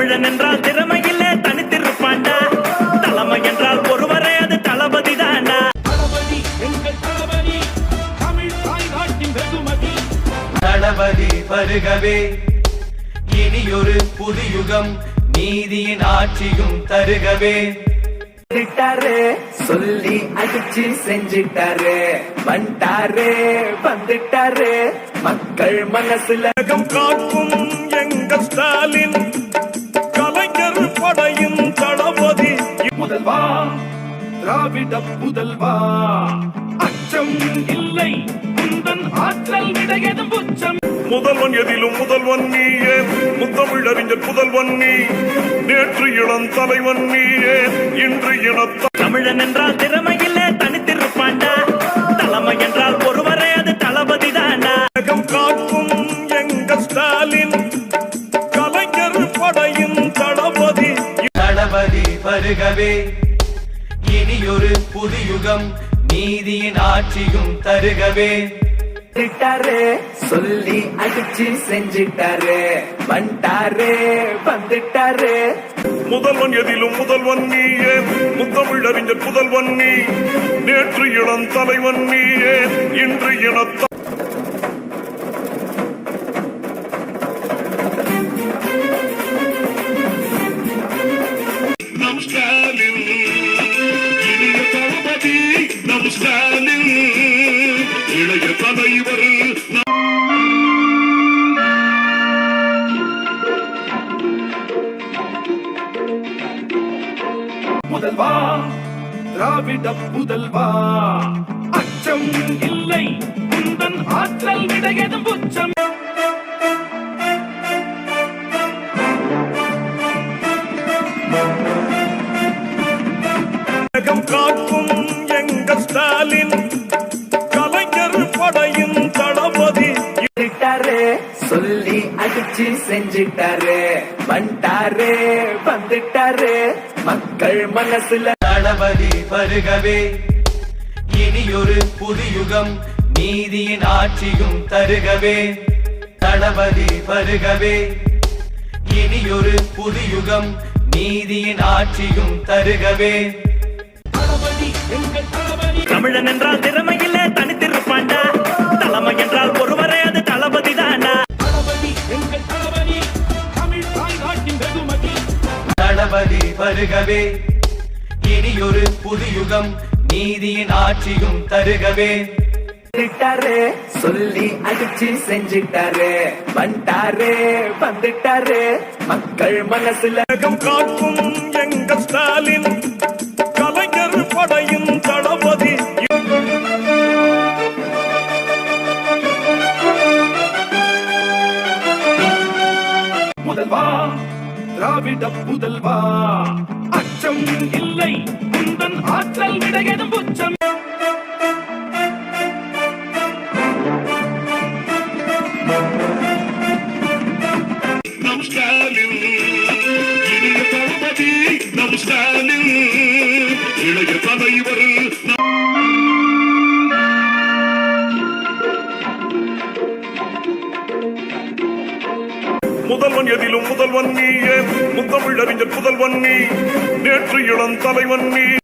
தமிழன் என்றால் திறமையிலே தனித்திருப்பாண்டா. தலைமை என்றால் ஒருவரே அது தளபதி தாண்டா. தளபதி வருகவே இனியொரு புதுயுகம் நீதியின் ஆட்சியும் தருகவே. வந்துட்டாரு சொல்லி அடிச்சு செஞ்சிட்டாரு வந்துட்டாரு வந்துட்டாரு. மக்கள் மனசுல உலகம் திராவிட புதல்வா. அச்சம் இல்லை. குந்தன் ஆற்றல் விடையதும் உச்சம். முதல்வன் எதிலும் முதல்வன் நீயே. முத்தமிழறிஞர் புதல்வன் நீ. நேற்று இளம் தலைவன் நீயே. இன்று இனத்த தமிழன் என்றால் திறமையிலே தனித்திருப்பாண்டா. தலைமை என்றால் ஒருவரே அது தளபதி தாண்டா காக்கும் எங்கள் ஸ்டாலின் கலைஞர் படையின் தளபதி. தளபதி வருகவே புதுயுகம் நீதியின் ஆட்சியும் தருகவே. வந்துட்டாரு சொல்லி அடிச்சு செஞ்சிட்டாரு. வந்துட்டாரு வந்துட்டாரு. முதல்வன் எதிலும் முதல்வன் நீயே. முத்தமிழறிஞர் புதல்வன் நீ. நேற்று இளம் தலைவன் நீயே. இன்று இனத்த ஸ்டாலின் இளைய தலைவர் முதல்வா திராவிட முதல்வா அச்சம் இல்லை குந்தன் ஆற்றல் விடையதும் உச்சம். உலகம் அடிச்சு செஞ்சிட்டாரு. வந்துட்டாரு வந்துட்டாரு. மக்கள் மனசுல தளபதி வருகவே. இனியொரு புதுயுகம் நீதியின் ஆட்சியும் தருகவே. தளபதி வருகவே. இனியொரு புதுயுகம் நீதியின் ஆட்சியும் தருகவே. தளபதி எங்கள் தளபதி தமிழன் என்றால் திறமையிலே தனித்திருப்பாண்டா தளபதி வருகவே. இனியொரு புதுயுகம் நீதியின் ஆட்சியும் தருகவே. வந்துட்டாரு சொல்லி அடிச்சு செஞ்சிட்டாரு. வந்துட்டாரு வந்துட்டாரு. மக்கள் மனசுல காக்கும் எங்கள் ஸ்டாலின் கலைஞர் படையின் தளபதி. முதல்வா திராவிட புதல்வா. அச்சம் இல்லை குந்தன் ஆற்றல் விடையதும் உச்சம். நம் ஸ்டாலின் தளபதி நம் ஸ்டாலின் இளைய தலைவர் முதல்வன் எதிலும் முதல்வன் நீயே. முத்தமிழறிஞர் புதல்வன் நீ. நேற்று இளம் தலைவன் நீ.